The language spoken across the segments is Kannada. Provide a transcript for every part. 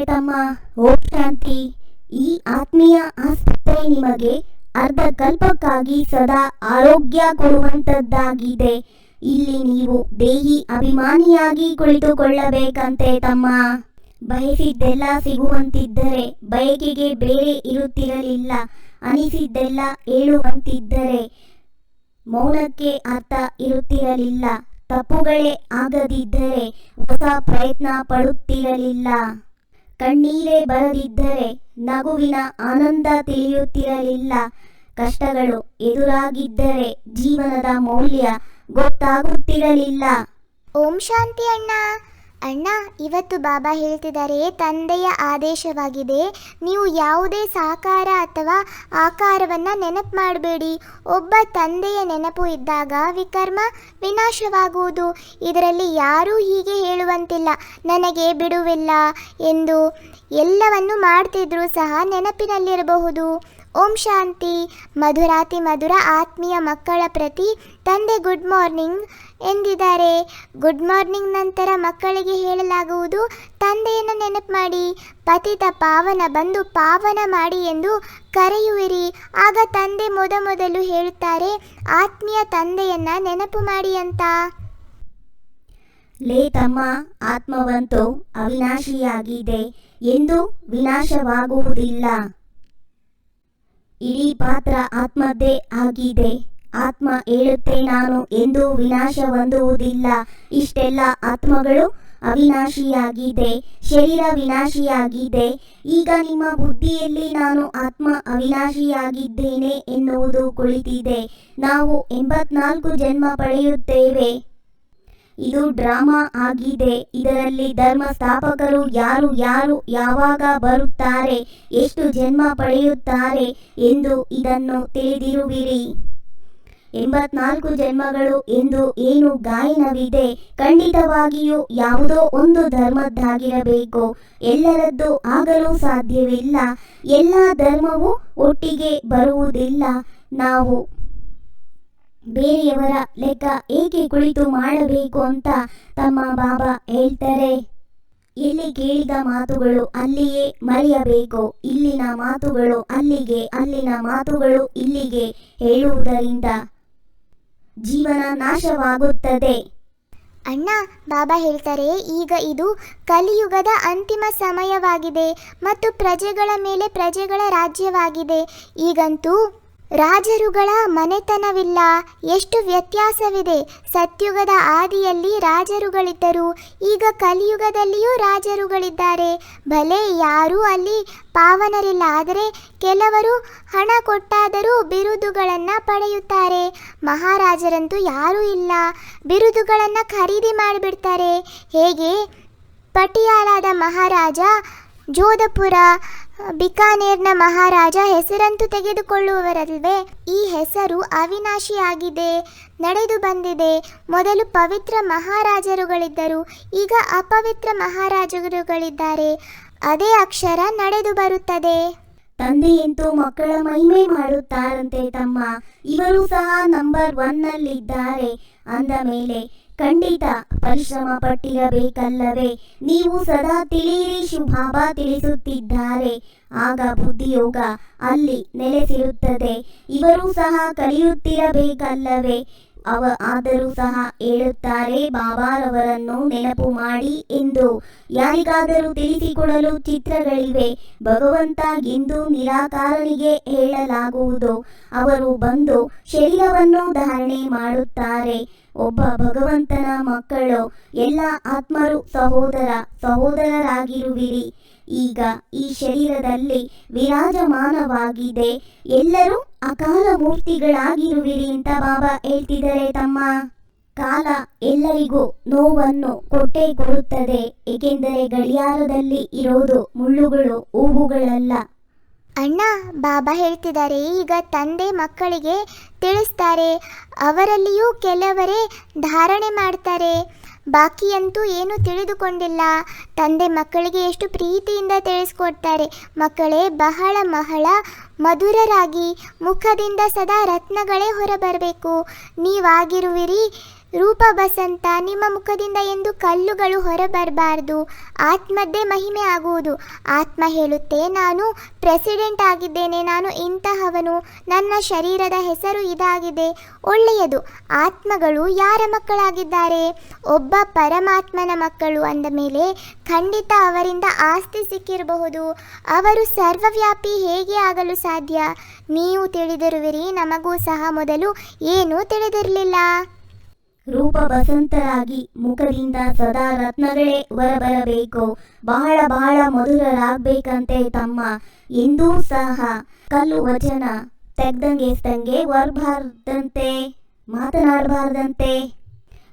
ತಮ್ಮ ಓಂ ಶಾಂತಿ ಈ ಆತ್ಮೀಯ ಆಸ್ಪತ್ರೆ ನಿಮಗೆ ಅರ್ಧ ಕಲ್ಪಕ್ಕಾಗಿ ಸದಾ ಆರೋಗ್ಯ ಕೊಡುವಂತದ್ದಾಗಿದೆ. ಇಲ್ಲಿ ನೀವು ದೇಹಿ ಅಭಿಮಾನಿಯಾಗಿ ಕುಳಿತುಕೊಳ್ಳಬೇಕಂತೆ ತಮ್ಮ ಬಯಸಿದ್ದೆಲ್ಲ ಸಿಗುವಂತಿದ್ದರೆ ಬಯಕೆಗೆ ಬೇರೆ ಇರುತ್ತಿರಲಿಲ್ಲ. ಅನಿಸಿದ್ದೆಲ್ಲ ಹೇಳುವಂತಿದ್ದರೆ ಮೌನಕ್ಕೆ ಅರ್ಥ ಇರುತ್ತಿರಲಿಲ್ಲ. ತಪ್ಪುಗಳೇ ಆಗದಿದ್ದರೆ ಹೊಸ ಪ್ರಯತ್ನ ಪಡುತ್ತಿರಲಿಲ್ಲ. ಕಣ್ಣೀರೇ ಬರದಿದ್ದರೆ ನಗುವಿನ ಆನಂದ ತಿಳಿಯುತ್ತಿರಲಿಲ್ಲ. ಕಷ್ಟಗಳು ಎದುರಾಗಿದ್ದರೆ ಜೀವನದ ಮೌಲ್ಯ ಗೊತ್ತಾಗುತ್ತಿರಲಿಲ್ಲ. ಓಂ ಶಾಂತಿ ಅಣ್ಣ. ಅಣ್ಣ, ಇವತ್ತು ಬಾಬಾ ಹೇಳ್ತಿದ್ದಾರೆ ತಂದೆಯ ಆದೇಶವಾಗಿದೆ. ನೀವು ಯಾವುದೇ ಸಾಕಾರ ಅಥವಾ ಆಕಾರವನ್ನು ನೆನಪು ಮಾಡಬೇಡಿ. ಒಬ್ಬ ತಂದೆಯ ನೆನಪು ಇದ್ದಾಗ ವಿಕರ್ಮ ವಿನಾಶವಾಗುವುದು. ಇದರಲ್ಲಿ ಯಾರೂ ಹೀಗೆ ಹೇಳುವಂತಿಲ್ಲ. ನನಗೆ ಬಿಡುವಿಲ್ಲ ಎಂದು ಎಲ್ಲವನ್ನು ಮಾಡ್ತಿದ್ರೂ ಸಹ ನೆನಪಿನಲ್ಲಿರಬಹುದು. ಓಂ ಶಾಂತಿ. ಮಧುರಾತಿ ಮಧುರ ಆತ್ಮೀಯ ಮಕ್ಕಳ ಪ್ರತಿ ತಂದೆ ಗುಡ್ ಮಾರ್ನಿಂಗ್ ಎಂದಿದ್ದಾರೆ. ಗುಡ್ ಮಾರ್ನಿಂಗ್ ನಂತರ ಮಕ್ಕಳಿಗೆ ಹೇಳಲಾಗುವುದು, ತಂದೆಯನ್ನು ನೆನಪು ಮಾಡಿ. ಪತಿತ ಪಾವನ ಬಂದು ಪಾವನ ಮಾಡಿ ಎಂದು ಕರೆಯುವಿರಿ. ಆಗ ತಂದೆ ಮೊದಮೊದಲು ಹೇಳುತ್ತಾರೆ, ಆತ್ಮೀಯ ತಂದೆಯನ್ನ ನೆನಪು ಮಾಡಿ ಅಂತ. ಲೇ ತಮ್ಮ, ಆತ್ಮವಂತೋ ಅವಿನಾಶಿಯಾಗಿದೆ. ಎಂದು ವಿನಾಶವಾಗುವುದಿಲ್ಲ. ಇಡೀ ಪಾತ್ರ ಆತ್ಮದ್ದೇ ಆಗಿದೆ. ಆತ್ಮ ಹೇಳುತ್ತೆ ನಾನು ಎಂದು ವಿನಾಶ ಹೊಂದುವುದಿಲ್ಲ. ಇಷ್ಟೆಲ್ಲ ಆತ್ಮಗಳು ಅವಿನಾಶಿಯಾಗಿದೆ. ಶರೀರ ವಿನಾಶಿಯಾಗಿದೆ. ಈಗ ನಿಮ್ಮ ಬುದ್ಧಿಯಲ್ಲಿ ನಾನು ಆತ್ಮ ಅವಿನಾಶಿಯಾಗಿದ್ದೇನೆ ಎನ್ನುವುದು ಕುಳಿತಿದೆ. ನಾವು ಎಂಬತ್ನಾಲ್ಕು ಜನ್ಮ ಪಡೆಯುತ್ತೇವೆ. ಇದು ಡ್ರಾಮಾ ಆಗಿದೆ. ಇದರಲ್ಲಿ ಧರ್ಮ ಸ್ಥಾಪಕರು ಯಾರು ಯಾರು ಯಾವಾಗ ಬರುತ್ತಾರೆ, ಎಷ್ಟು ಜನ್ಮ ಪಡೆಯುತ್ತಾರೆ ಎಂದು ಇದನ್ನು ತಿಳಿದಿರುವಿರಿ. ಎಂಬತ್ನಾಲ್ಕು ಜನ್ಮಗಳು ಎಂದು ಏನು ಗಾಯನವಿದೆ, ಖಂಡಿತವಾಗಿಯೂ ಯಾವುದೋ ಒಂದು ಧರ್ಮದ್ದಾಗಿರಬೇಕು. ಎಲ್ಲರದ್ದು ಆಗಲು ಸಾಧ್ಯವಿಲ್ಲ. ಎಲ್ಲ ಧರ್ಮವೂ ಒಟ್ಟಿಗೆ ಬರುವುದಿಲ್ಲ. ನಾವು ಬೇರೆಯವರ ಲೆಕ್ಕ ಏಕೆ ಕುಳಿತು ಮಾಡಬೇಕು ಅಂತ ತಮ್ಮ ಬಾಬಾ ಹೇಳ್ತಾರೆ. ಎಲ್ಲಿ ಕೇಳಿದ ಮಾತುಗಳು ಅಲ್ಲಿಯೇ ಮರೆಯಬೇಕು. ಇಲ್ಲಿನ ಮಾತುಗಳು ಅಲ್ಲಿಗೆ, ಅಲ್ಲಿನ ಮಾತುಗಳು ಇಲ್ಲಿಗೆ ಹೇಳುವುದರಿಂದ ಜೀವನ ನಾಶವಾಗುತ್ತದೆ. ಅಣ್ಣ, ಬಾಬಾ ಹೇಳ್ತಾರೆ, ಈಗ ಇದು ಕಲಿಯುಗದ ಅಂತಿಮ ಸಮಯವಾಗಿದೆ ಮತ್ತು ಪ್ರಜೆಗಳ ಮೇಲೆ ಪ್ರಜೆಗಳ ರಾಜ್ಯವಾಗಿದೆ. ಈಗಂತೂ ರಾಜರುಗಳ ಮನೆತನವಿಲ್ಲ. ಎಷ್ಟು ವ್ಯತ್ಯಾಸವಿದೆ. ಸತ್ಯುಗದ ಆದಿಯಲ್ಲಿ ರಾಜರುಗಳಿದ್ದರು. ಈಗ ಕಲಿಯುಗದಲ್ಲಿಯೂ ರಾಜರುಗಳಿದ್ದಾರೆ. ಭಲೆ ಯಾರೂ ಅಲ್ಲಿ ಪಾವನರಿಲ್ಲ. ಆದರೆ ಕೆಲವರು ಹಣ ಕೊಟ್ಟಾದರೂ ಬಿರುದುಗಳನ್ನು ಪಡೆಯುತ್ತಾರೆ. ಮಹಾರಾಜರಂತೂ ಯಾರೂ ಇಲ್ಲ. ಬಿರುದುಗಳನ್ನು ಖರೀದಿ ಮಾಡಿಬಿಡ್ತಾರೆ. ಹೇಗೆ? ಪಟಿಯಾಲಾದ ಮಹಾರಾಜ ಜೋಧಪುರ ಬಿಕಾನೇರ್ನ ಮಹಾರಾಜ ಹೆಸರಂತೂ ತೆಗೆದುಕೊಳ್ಳುವವರಲ್ವೇ? ಈ ಹೆಸರು ಅವಿನಾಶಿಯಾಗಿದೆ, ನಡೆದು ಬಂದಿದೆ. ಮೊದಲು ಪವಿತ್ರ ಮಹಾರಾಜರುಗಳಿದ್ದರು, ಈಗ ಅಪವಿತ್ರ ಮಹಾರಾಜರುಗಳಿದ್ದಾರೆ. ಅದೇ ಅಕ್ಷರ ನಡೆದು ಬರುತ್ತದೆ. ತಂದೆಯಂತೂ ಮಕ್ಕಳ ಮಹಿಮೆ ಮಾಡುತ್ತಾರಂತೆ ತಮ್ಮ. ಇವರು ಸಹ ನಂಬರ್ ಒನ್ ನಲ್ಲಿದ್ದಾರೆ. ಅಂದ ಮೇಲೆ ಖಂಡಿತ ಪರಿಶ್ರಮ ಪಟ್ಟಿರಬೇಕಲ್ಲವೇ? ನೀವು ಸದಾ ತಿಳಿಯಿರಿ ಶುಭಾಬ ತಿಳಿಸುತ್ತಿದ್ದಾರೆ. ಆಗ ಬುದ್ಧಿಯೋಗ ಅಲ್ಲಿ ನೆಲೆಸಿರುತ್ತದೆ. ಇವರು ಸಹ ಕಲಿಯುತ್ತಿರಬೇಕಲ್ಲವೇ? ಅವ ಆದರೂ ಸಹ ಹೇಳುತ್ತಾರೆ, ಬಾಬಾರವರನ್ನು ನೆನಪು ಮಾಡಿ ಎಂದು. ಯಾರಿಗಾದರೂ ತಿಳಿಸಿಕೊಡಲು ಚಿತ್ರಗಳಿವೆ. ಭಗವಂತ ಎಂದು ನಿರಾಕಾರನಿಗೆ ಹೇಳಲಾಗುವುದು. ಅವರು ಬಂದು ಶರೀರವನ್ನು ಧಾರಣೆ ಮಾಡುತ್ತಾರೆ. ಒಬ್ಬ ಭಗವಂತನ ಮಕ್ಕಳು, ಎಲ್ಲ ಆತ್ಮರು ಸಹೋದರ ಸಹೋದರರಾಗಿರುವಿರಿ. ಈಗ ಈ ಶರೀರದಲ್ಲಿ ವಿರಾಜಮಾನವಾಗಿದೆ. ಎಲ್ಲರೂ ಅಕಾಲ ಮೂರ್ತಿಗಳಾಗಿರುವಿರಿ ಅಂತ ಬಾಬಾ ಹೇಳ್ತಿದ್ದಾರೆ ತಮ್ಮ. ಕಾಲ ಎಲ್ಲರಿಗೂ ನೋವನ್ನು ಕೊಟ್ಟೇ ಕೊಡುತ್ತದೆ. ಏಕೆಂದರೆ ಗಡಿಯಾರದಲ್ಲಿ ಇರೋದು ಮುಳ್ಳುಗಳು, ಹೂವುಗಳಲ್ಲ. ಅಣ್ಣ, ಬಾಬಾ ಹೇಳ್ತಿದ್ದಾರೆ, ಈಗ ತಂದೆ ಮಕ್ಕಳಿಗೆ ತಿಳಿಸ್ತಾರೆ. ಅವರಲ್ಲಿಯೂ ಕೆಲವರೇ ಧಾರಣೆ ಮಾಡ್ತಾರೆ. ಬಾಕಿಯಂತೂ ಏನೂ ತಿಳಿದುಕೊಂಡಿಲ್ಲ. ತಂದೆ ಮಕ್ಕಳಿಗೆ ಎಷ್ಟು ಪ್ರೀತಿಯಿಂದ ತಿಳಿಸ್ಕೊಡ್ತಾರೆ. ಮಕ್ಕಳೇ ಬಹಳ ಬಹಳ ಮಧುರರಾಗಿ ಮುಖದಿಂದ ಸದಾ ರತ್ನಗಳೇ ಹೊರಬರಬೇಕು. ನೀವಾಗಿರುವಿರಿ ರೂಪ ಬಸಂತ, ನಿಮ್ಮ ಮುಖದಿಂದ ಎಂದು ಕಲ್ಲುಗಳು ಹೊರಬರಬಾರದು. ಆತ್ಮದ್ದೇ ಮಹಿಮೆ ಆಗುವುದು. ಆತ್ಮ ಹೇಳುತ್ತೆ, ನಾನು ಪ್ರೆಸಿಡೆಂಟ್ ಆಗಿದ್ದೇನೆ, ನಾನು ಇಂತಹವನು. ನನ್ನ ಶರೀರದ ಹೆಸರು ಇದಾಗಿದೆ. ಒಳ್ಳೆಯದು. ಆತ್ಮಗಳು ಯಾರ ಮಕ್ಕಳಾಗಿದ್ದಾರೆ? ಒಬ್ಬ ಪರಮಾತ್ಮನ ಮಕ್ಕಳು ಅಂದ ಮೇಲೆ ಖಂಡಿತ ಅವರಿಂದ ಆಸ್ತಿ ಸಿಕ್ಕಿರಬಹುದು. ಅವರು ಸರ್ವವ್ಯಾಪಿ ಹೇಗೆ ಆಗಲು ಸಾಧ್ಯ? ನೀವು ತಿಳಿದಿರುವಿರಿ, ನಮಗೂ ಸಹ ಮೊದಲು ಏನೂ ತಿಳಿದಿರಲಿಲ್ಲ? ರೂಪ ಬಸಂತರಾಗಿ ಮುಖದಿಂದ ಸದಾ ರತ್ನಗಳೇ ಹೊರಬರಬೇಕು. ಬಹಳ ಬಹಳ ಮಧುರರಾಗಬೇಕಂತೆ ತಮ್ಮ ಎಂದೂ ಸಹ ಕಲ್ಲು ವಚನ ತೆಗ್ದಂಗೆ ಹೊರಬಾರ್ದಂತೆ, ಮಾತನಾಡಬಾರ್ದಂತೆ.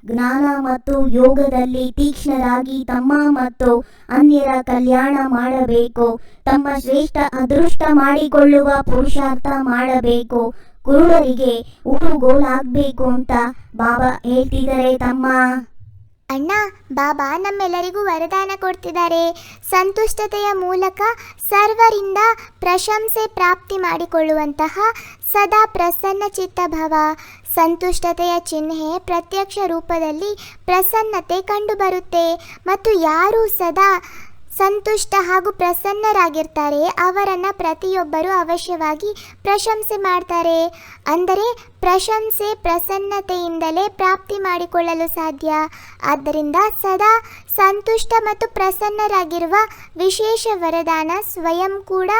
ಜ್ಞಾನ ಮತ್ತು ಯೋಗದಲ್ಲಿ ತೀಕ್ಷ್ಣರಾಗಿ ತಮ್ಮ ಮತ್ತು ಅನ್ಯರ ಕಲ್ಯಾಣ ಮಾಡಬೇಕು. ತಮ್ಮ ಶ್ರೇಷ್ಠ ಅದೃಷ್ಟ ಮಾಡಿಕೊಳ್ಳುವ ಪುರುಷಾರ್ಥ ಮಾಡಬೇಕು. ಕುರುಡರಿಗೆ ಊರುಗೋಲಾಗಬೇಕು ಅಂತ ಬಾಬಾ ಹೇಳ್ತಿದ್ದಾರೆ ತಮ್ಮ. ಅಣ್ಣ, ಬಾಬಾ ನಮ್ಮೆಲ್ಲರಿಗೂ ವರದಾನ ಕೊಡ್ತಿದ್ದಾರೆ. ಸಂತುಷ್ಟತೆಯ ಮೂಲಕ ಸರ್ವರಿಂದ ಪ್ರಶಂಸೆ ಪ್ರಾಪ್ತಿ ಮಾಡಿಕೊಳ್ಳುವಂತಹ ಸದಾ ಪ್ರಸನ್ನ ಚಿತ್ತ ಭವ ಸಂತುಷ್ಟತೆಯ ಚಿಹ್ನೆ ಪ್ರತ್ಯಕ್ಷ ರೂಪದಲ್ಲಿ ಪ್ರಸನ್ನತೆ ಕಂಡುಬರುತ್ತೆ. ಮತ್ತು ಯಾರೂ ಸದಾ ಸಂತುಷ್ಟ ಹಾಗೂ ಪ್ರಸನ್ನರಾಗಿರ್ತಾರೆ. ಅವರನ್ನು ಪ್ರತಿಯೊಬ್ಬರು ಅವಶ್ಯವಾಗಿ ಪ್ರಶಂಸೆ ಮಾಡ್ತಾರೆ. ಅಂದರೆ ಪ್ರಶಂಸೆ ಪ್ರಸನ್ನತೆಯಿಂದಲೇ ಪ್ರಾಪ್ತಿ ಮಾಡಿಕೊಳ್ಳಲು ಸಾಧ್ಯ. ಆದ್ದರಿಂದ ಸದಾ ಸಂತುಷ್ಟ ಮತ್ತು ಪ್ರಸನ್ನರಾಗಿರುವ ವಿಶೇಷ ವರದಾನ ಸ್ವಯಂ ಕೂಡ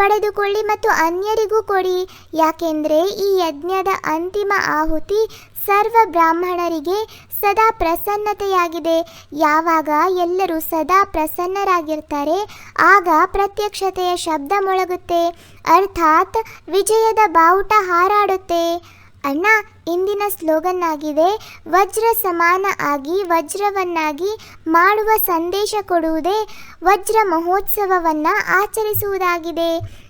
ಪಡೆದುಕೊಳ್ಳಿ ಮತ್ತು ಅನ್ಯರಿಗೂ ಕೊಡಿ. ಯಾಕೆಂದರೆ ಈ ಯಜ್ಞದ ಅಂತಿಮ ಆಹುತಿ ಸರ್ವ ಬ್ರಾಹ್ಮಣರಿಗೆ ಸದಾ ಪ್ರಸನ್ನತೆಯಾಗಿದೆ. ಯಾವಾಗ ಎಲ್ಲರೂ ಸದಾ ಪ್ರಸನ್ನರಾಗಿರ್ತಾರೆ, ಆಗ ಪ್ರತ್ಯಕ್ಷತೆಯ ಶಬ್ದ ಮೊಳಗುತ್ತೆ. ಅರ್ಥಾತ್ ವಿಜಯದ ಬಾವುಟ ಹಾರಾಡುತ್ತೆ. ಅಣ್ಣ, ಇಂದಿನ ಸ್ಲೋಗನ್ ಆಗಿದೆ ವಜ್ರ ಸಮಾನ ಆಗಿ ವಜ್ರವನ್ನಾಗಿ ಮಾಡುವ ಸಂದೇಶ ಕೊಡುವುದೇ ವಜ್ರ ಮಹೋತ್ಸವವನ್ನು ಆಚರಿಸುವುದಾಗಿದೆ.